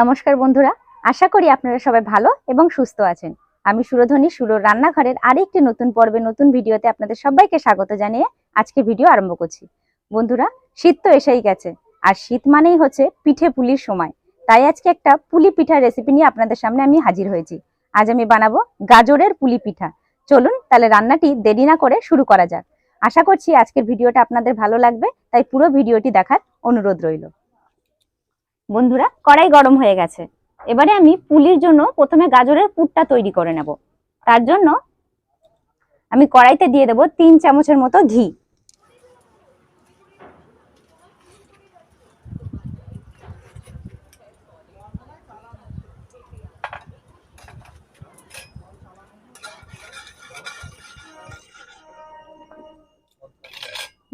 নমস্কার বন্ধুরা, আশা করি আপনারা সবাই ভালো এবং সুস্থ আছেন। আমি সুরধ্বনি, সুরর রান্নাঘরের আরেকটি নতুন পর্বে নতুন ভিডিওতে আপনাদের সবাইকে স্বাগত জানিয়ে আজকে ভিডিও আরম্ভ করছি। বন্ধুরা, শীত তো এসেই গেছে, আর শীত মানেই হচ্ছে পিঠে পুলির সময়। তাই আজকে একটা পুলি পিঠার রেসিপি নিয়ে আপনাদের সামনে আমি হাজির হয়েছি। আজ আমি বানাবো গাজরের পুলি পিঠা। চলুন তাহলে রান্নাটি দেরি না করে শুরু করা যাক। আশা করছি আজকের ভিডিওটা আপনাদের ভালো লাগবে, তাই পুরো ভিডিওটি দেখার অনুরোধ রইল। বন্ধুরা, কড়াই গরম হয়ে গেছে। এবারে আমি পুলির জন্য প্রথমে গাজরের পুরটা তৈরি করে নেব। তার জন্য আমি কড়াইতে দিয়ে দেব তিন চামচের মতো ঘি।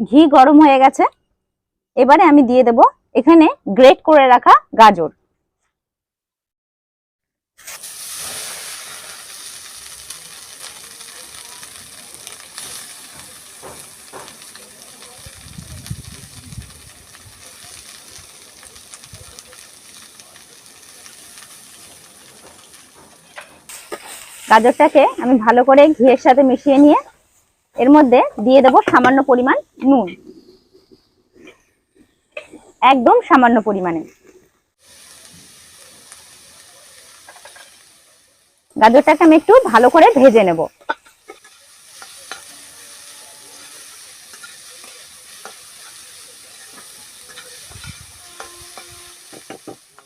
ঘি গরম হয়ে গেছে। এবারে আমি দিয়ে দেব এখানে গ্রেট করে রাখা গাজর। গাজরটাকে আমি ভালো করে ঘিয়ের সাথে মিশিয়ে নিয়ে এর মধ্যে দিয়ে দেব সামান্য পরিমাণ নুন। একদম সামান্য পরিমাণে। গাজরটাকে আমি একটু ভালো করে ভেজে নেব।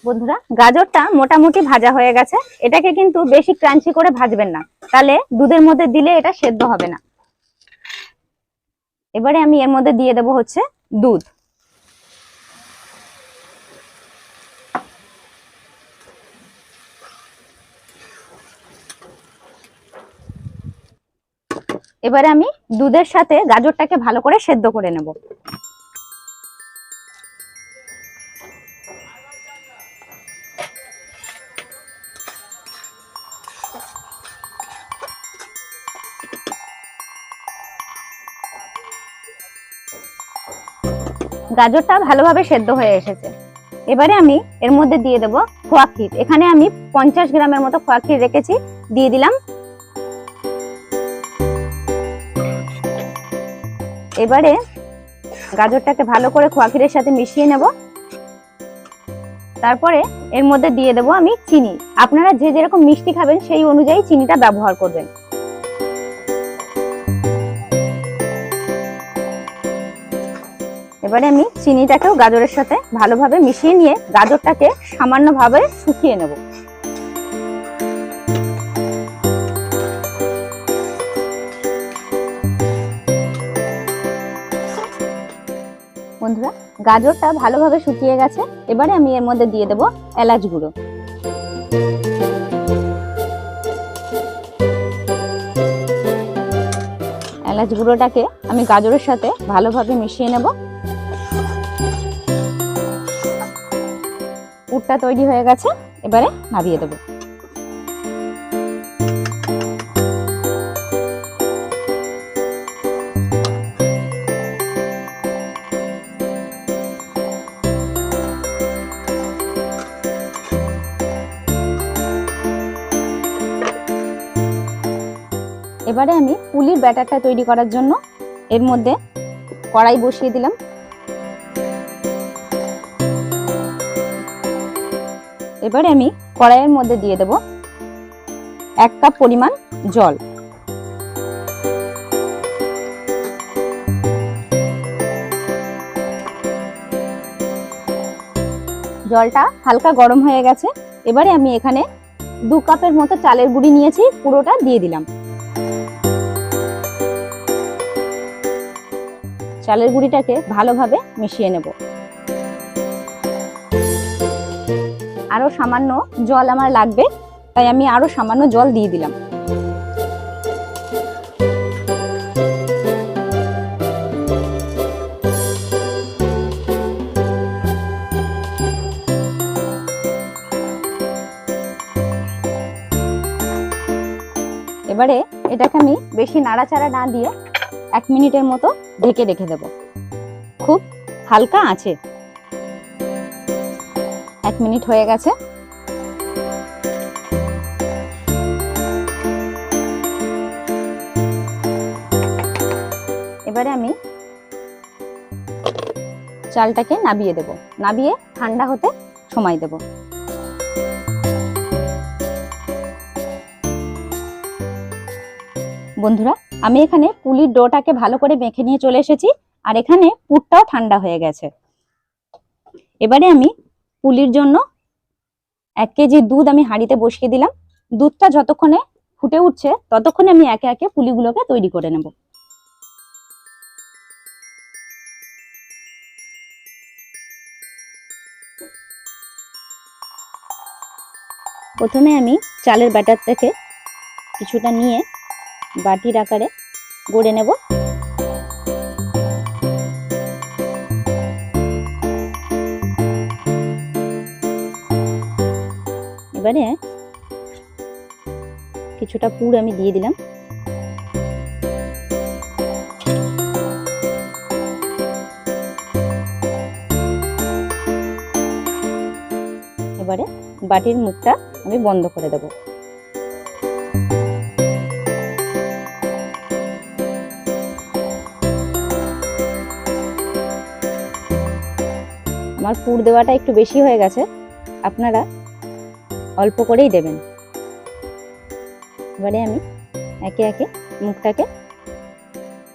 বন্ধুরা, গাজরটা মোটামুটি ভাজা হয়ে গেছে। এটাকে কিন্তু বেশি ক্রাঞ্চি করে ভাজবেন না। তাহলে দুধের মধ্যে দিলে এটা সেদ্ধ হবে না। এবারে আমি এর মধ্যে দিয়ে দেব হচ্ছে দুধ। এবারে আমি দুধের সাথে গাজরটাকে ভালো করে সেদ্ধ করে নেব। গাজরটা ভালোভাবে সেদ্ধ হয়ে এসেছে। এবারে আমি এর মধ্যে দিয়ে দেব খোয়া ক্ষীর। এখানে আমি পঞ্চাশ গ্রামের মতো খোয়া ক্ষীর রেখেছি। দিয়ে দিলাম এবারে গাজরটাকে ভালো করে খোয়া ক্ষীরের সাথে মিশিয়ে নেব। তারপরে এর মধ্যে দিয়ে দেব আমি চিনি। আপনারা যে যেরকম মিষ্টি খাবেন সেই অনুযায়ী চিনিটা ব্যবহার করবেন। এবারে আমি চিনিটাকেও গাজরের সাথে ভালোভাবে মিশিয়ে নিয়ে গাজরটাকে সামান্যভাবে শুকিয়ে নেব। বন্ধুরা, গাজরটা ভালোভাবে শুকিয়ে গেছে। এবারে আমি এর মধ্যে দিয়ে দেব এলাচ গুঁড়ো। এলাচ গুঁড়োটাকে আমি গাজরের সাথে ভালোভাবে মিশিয়ে নেব। পুরটা তৈরি হয়ে গেছে, এবারে নামিয়ে দেবো। এবারে আমি পুলির ব্যাটারটা তৈরি করার জন্য এর মধ্যে কড়াই বসিয়ে দিলাম। এবারে আমি কড়াইয়ের মধ্যে দিয়ে দেব এক কাপ পরিমাণ জল। জলটা হালকা গরম হয়ে গেছে। এবারে আমি এখানে দু কাপের মতো চালের গুঁড়ি নিয়েছি, পুরোটা দিয়ে দিলাম। চালের গুঁড়িটাকে ভালোভাবে মিশিয়ে নেব। আরও সামান্য জল আমার লাগবে, তাই আমি আরও সামান্য জল দিয়ে দিলাম। এবারে এটাকে আমি বেশি নাড়াচাড়া না দিয়ে এক মিনিটের মতো ঢেকে রেখে দেব। খুব হালকা আছে। এক মিনিট হয়ে গেছে। এবারে আমি চালটাকে নাবিয়ে দেব। নাবিয়ে ঠান্ডা হতে সময় দেব। বন্ধুরা আমি এখানে পুলির ডোটাকে ভালো করে মেখে নিয়ে চলে এসেছি, আর এখানে পুরটাও ঠান্ডা হয়ে গেছে। এবারে আমি পুলির জন্য এক কেজি দুধ আমি হাঁড়িতে বসিয়ে দিলাম। দুধটা যতক্ষণে ফুটে উঠছে, ততক্ষণে আমি একে একে পুলিগুলোকে তৈরি করে নেব। প্রথমে আমি চালের ব্যাটার থেকে কিছুটা নিয়ে বাটির আকারে গড়ে নেব। এবারে কিছুটা পুর আমি দিয়ে দিলাম। এবারে বাটির মুখটা আমি বন্ধ করে দেব। আমার পুর দেওয়াটা একটু বেশি হয়ে গেছে, আপনারা অল্প করেই দেবেন। এবারে আমি একে একে মুখটাকে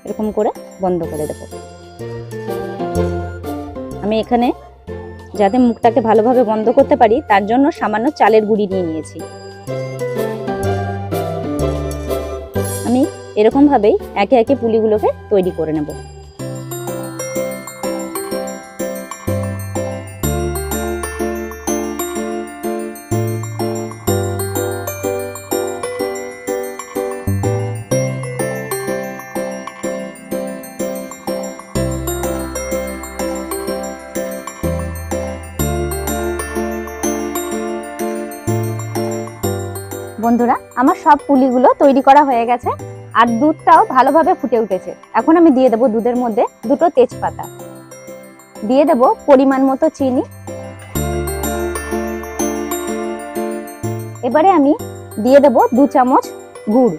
এরকম করে বন্ধ করে দেব। আমি এখানে যাতে মুখটাকে ভালোভাবে বন্ধ করতে পারি, তার জন্য সামান্য চালের গুঁড়ি নিয়ে নিয়েছি। আমি এরকমভাবেই একে একে পুলিগুলোকে তৈরি করে নেব। বন্ধুরা, আমার সব পুলিগুলো তৈরি করা হয়ে গেছে আর দুধটাও ভালোভাবে ফুটে উঠেছে। এখন আমি দিয়ে দেবো দুধের মধ্যে দুটো তেজপাতা। দিয়ে দেব পরিমাণ মতো চিনি। এবারে আমি দিয়ে দেব দু চামচ গুড়।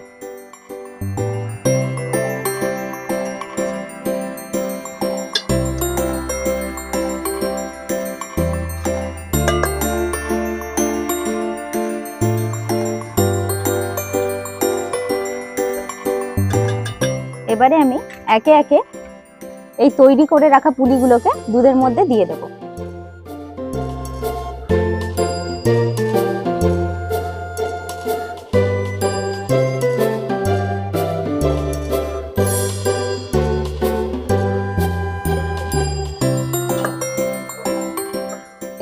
এবারে আমি একে একে এই তৈরি করে রাখা পুলিগুলোকে দুধের মধ্যে দিয়ে দেব।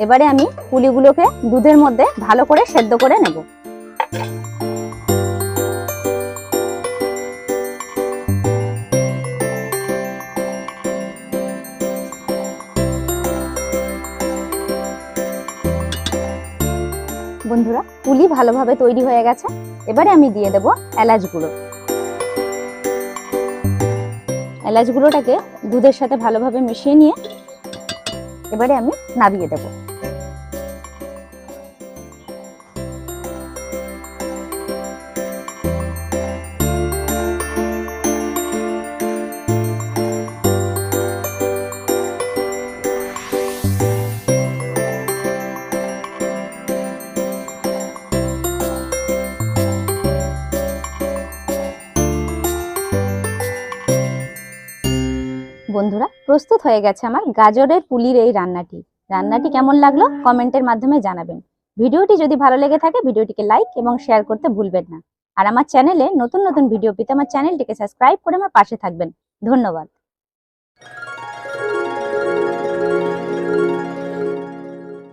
এবারে আমি পুলিগুলোকে দুধের মধ্যে ভালো করে সেদ্ধ করে নেব। বন্ধুরা, পুলি ভালোভাবে তৈরি হয়ে গেছে। এবারে আমি দিয়ে দেব এলাচ গুঁড়ো। এলাচ গুঁড়োটাকে দুধের সাথে ভালোভাবে মিশিয়ে নিয়ে এবারে আমি নাবিয়ে দেব। প্রস্তুত হয়ে গেছে আমার গাজরের পুলির এই রান্নাটি। রান্নাটি কেমন লাগল কমেন্টের মাধ্যমে জানাবেন। ভিডিওটি যদি ভালো লেগে থাকে ভিডিওটিকে লাইক এবং শেয়ার করতে ভুলবেন না। আর আমার চ্যানেলে নতুন নতুন ভিডিও পেতে আমার চ্যানেলটিকে সাবস্ক্রাইব করে আমার পাশে থাকবেন। ধন্যবাদ।